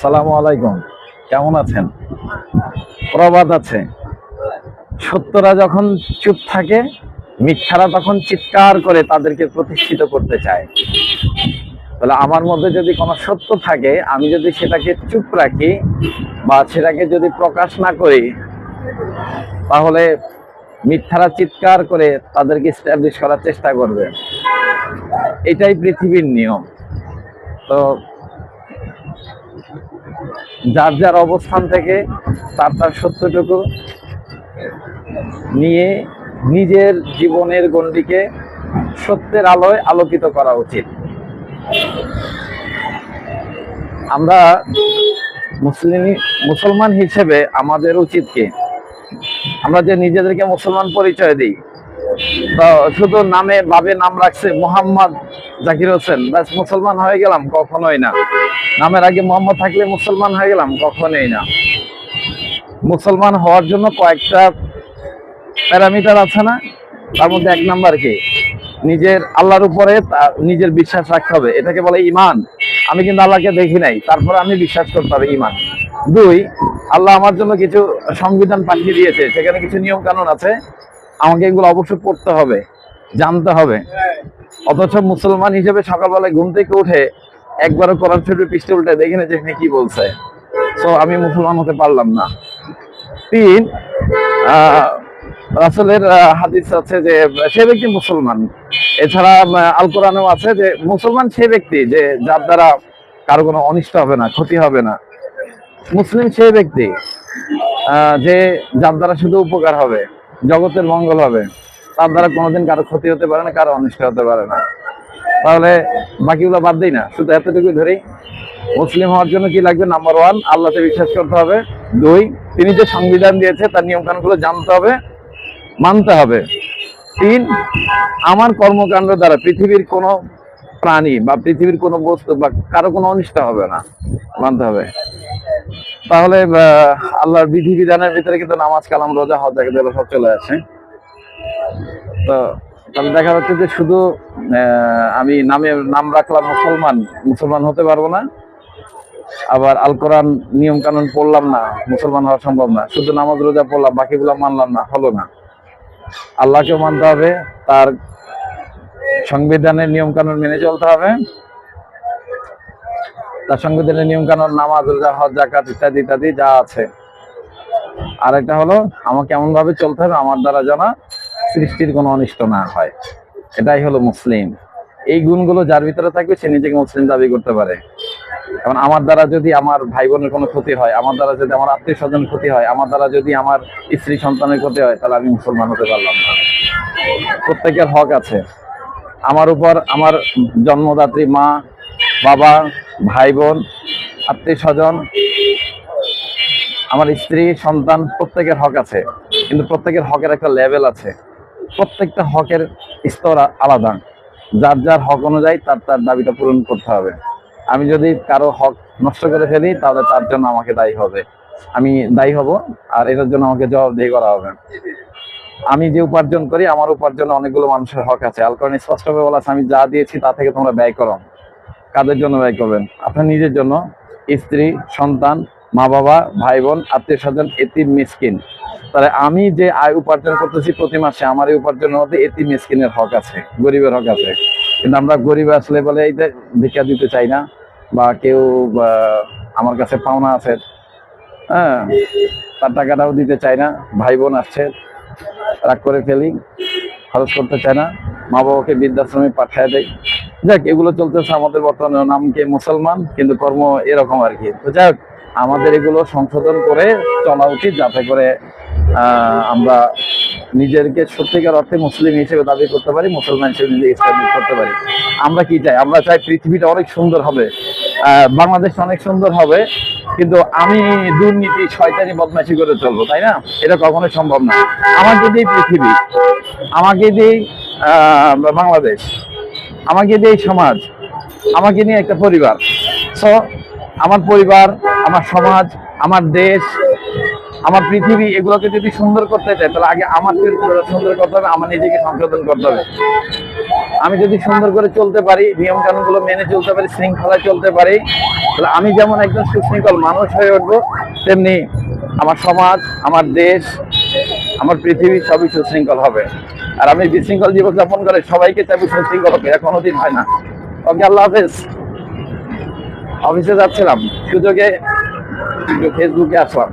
সালাম আলাইকুম। কেমন আছেন? প্রবাদ আছে। সত্যরা যখন চুপ থাকে, মিথ্যারা তখন চিৎকার করে তাদেরকে প্রতিষ্ঠিত করতে চায়। তাহলে আমার মধ্যে যদি কোনো সত্য থাকে, আমি যদি সেটাকে চুপ রাখি বা সেটাকে যদি প্রকাশ না করি, তাহলে মিথ্যারা চিৎকার করে তাদেরকে স্ট্যাবলিশ করার চেষ্টা করবে। এটাই পৃথিবীর নিয়ম। তো যার যার অবস্থান থেকে তার তার সত্যটুকু নিয়ে নিজের জীবনের গণ্ডিকে সত্যের আলোয় আলোকিত করা উচিত। আমরা মুসলিম, মুসলমান হিসেবে আমাদের উচিত কি? আমরা যে নিজেদেরকে মুসলমান পরিচয় দিই শুধু নামে বাবে নাম রাখছে মোহাম্মদ জাকির হোসেন। ব্যাস, মুসলমান হয়ে গেলাম, কখনোই না। নামের আগে মোহাম্মদ থাকলে মুসলমান হয়ে গেলাম, কখনোই না। মুসলমান হওয়ার জন্য কয়েকটা প্যারামিটার আছে না? তার মধ্যে এক নাম্বার কি? নিজের আল্লাহর উপরে নিজের বিশ্বাস রাখতে হবে। এটাকে বলে ইমান আমি কিন্তু আল্লাহকে দেখি নাই। তারপরে আমি বিশ্বাস করতে হবে ইমান দুই, আল্লাহ আমার জন্য কিছু সংবিধান পাঠিয়ে দিয়েছে। সেখানে কিছু নিয়ম কানুন আছে। আমাকে এগুলো অবশ্যই পড়তে হবে, জানতে হবে। অথচ মুসলমান হিসেবে সকালবেলায় ঘুম থেকে উঠে একবারও করার ছোট পৃষ্ঠে উল্টে দেখি না যে এখানে কি বলছে। তো আমি মুসলমান হতে পারলাম না। তিন রাসূলের হাদিস আছে যে, সে ব্যক্তি মুসলমান। এছাড়া আল কোরআনেও আছে যে, মুসলমান সে ব্যক্তি যে, যার দ্বারা কারও কোনো অনিষ্ট হবে না, ক্ষতি হবে না। মুসলিম সে ব্যক্তি যে, যার দ্বারা শুধু উপকার হবে। জগতের মঙ্গল হবে। তার দ্বারা কোনোদিন কারও ক্ষতি হতে পারে না, কারও অনিষ্ট হতে পারে না। তাহলে বাকিগুলো বাদ দিই না। শুধু এতটুকু ধরেই মুসলিম হওয়ার জন্য কি লাগবে? নাম্বার ওয়ান আল্লাহতে বিশ্বাস করতে হবে। দুই, তিনি যে সংবিধান দিয়েছে, তার নিয়ম কানুনগুলো জানতে হবে, মানতে হবে। তিন, আমার কর্মকাণ্ড দ্বারা পৃথিবীর কোনো প্রাণী বা পৃথিবীর কোনো বস্তু বা কারও কোনো অনিষ্ট হবে না, মানতে হবে। তাহলে আল্লাহর বিধি বিধানের ভিতরে কিন্তু নামাজ, কালাম, রোজা, হজ জায়গা সব চলে আসে। তো, তাহলে দেখা যাচ্ছে যে শুধু আমি নামে, নাম রাখলাম মুসলমান মুসলমান হতে পারব না। আবার আল কোরআন নিয়ম কানুন পড়লাম না, মুসলমান হওয়া সম্ভব না। শুধু নামাজ, রোজা পড়লাম, বাকিগুলো মানলাম না, হলো না। আল্লাহকেও মানতে হবে, তার সংবিধানের নিয়ম কানুন মেনে চলতে হবে। তার সংবিধানের নিয়ম কানুন নামাজ, রোজা, হজ জাকাত ইত্যাদি ইত্যাদি যা আছে। আর একটা হলো, আমাকে এমন ভাবে চলতে হবে, আমার দ্বারা যেন সৃষ্টির কোনো অনিষ্ট না হয়। এটাই হলো মুসলিম। এই গুণগুলো যার ভিতরে থাকবে, সে নিজেকে মুসলিম দাবি করতে পারে। এখন আমার দ্বারা যদি আমার ভাই বোনের কোনো ক্ষতি হয়, আমার দ্বারা যদি আমার আত্মীয় স্বজন ক্ষতি হয়, আমার দ্বারা যদি আমার স্ত্রী সন্তানের ক্ষতি হয়, তাহলে আমি মুসলমান হতে পারলাম না। প্রত্যেকের হক আছে। আমার উপর আমার জন্মদাত্রী মা, বাবা, ভাই বোন, আত্মীয় স্বজন, আমার স্ত্রী, সন্তান, প্রত্যেকের হক আছে। কিন্তু প্রত্যেকের হকের একটা লেভেল আছে। প্রত্যেকটা হকের স্তর আলাদা। যার যার হক অনুযায়ী তার তার দাবিটা পূরণ করতে হবে। আমি যদি কারও হক নষ্ট করে ফেলি, তাহলে তার জন্য আমাকে দায়ী হবে। আমি দায়ী হব, আর এটার জন্য আমাকে জবাবদিহি করা হবে। আমি যে উপার্জন করি, আমার উপার্জনে অনেকগুলো মানুষের হক আছে। আল কোরআনে স্পষ্টভাবে বলা আমি যা দিয়েছি তা থেকে তোমরা ব্যয় করো। কাদের জন্য ব্যয় করবেন? আপনার নিজের জন্য। স্ত্রী, সন্তান মা বাবা ভাই বোন আত্মীয় স্বজন, এতিম, মিসকিন। তাহলে আমি যে আয় উপার্জন করতেছি প্রতি মাসে, আমার এই উপার্জনের মধ্যে এতিম, মিসকিনের হক আছে, গরিবের হক আছে। কিন্তু আমরা গরিব আসলে বলে এই যে ভিক্ষা দিতে চাই না, বা কেউ আমার কাছে পাওনা আছে হ্যাঁ তার টাকাটাও দিতে চাই না ভাই বোন আসছে রাগ করে ফেলি, খরচ করতে চায় না। মা বাবাকে বৃদ্ধাশ্রমে পাঠিয়ে দেয় যাক, এগুলো চলতেছে আমাদের বর্তমানে। নামকে মুসলমান? কিন্তু কর্ম এরকম আর কি। তো যাক, আমাদের এগুলো সংশোধন করে চলা উচিত, যাতে করে আমরা নিজেদেরকে সত্যিকার অর্থে মুসলিম হিসেবে দাবি করতে পারি, মুসলমান হিসেবে স্টাবলিশ করতে পারি। আমরা কি চাই? আমরা চাই পৃথিবীটা অনেক সুন্দর হবে। বাংলাদেশ অনেক সুন্দর হবে, কিন্তু আমি দুর্নীতি, শয়তানি, বদমাশি করে চলবো, তাই না? এটা কখনো সম্ভব না। আমাকে দিয়ে পৃথিবী, আমাকে দিয়ে বাংলাদেশ, আমাকে দিয়ে সমাজ, আমাকে নিয়ে একটা পরিবার। সো আমার পরিবার, আমার সমাজ, আমার দেশ আমার পৃথিবী এগুলোকে যদি সুন্দর করতে চাই তাহলে আগে আমার সুন্দর করতে হবে, আমার নিজেকে সংশোধন করতে হবে। আমি যদি সুন্দর করে চলতে পারি নিয়ম কানুনগুলো মেনে চলতে পারি, শৃঙ্খলায় চলতে পারি, তাহলে আমি যেমন একজন সুশৃঙ্খল মানুষ হয়ে উঠবো, তেমনি আমার সমাজ, আমার দেশ, আমার পৃথিবী সবই সুশৃঙ্খল হবে। আর আমি বিশৃঙ্খল জীবনযাপন করে সবাইকে চাইব সুশৃঙ্খল হবে এটা কোনোদিন হয় না। ওকে, আল্লাহ হাফেজ। অফিসে যাচ্ছিলাম। সুযোগে ফেসবুকে আসলাম।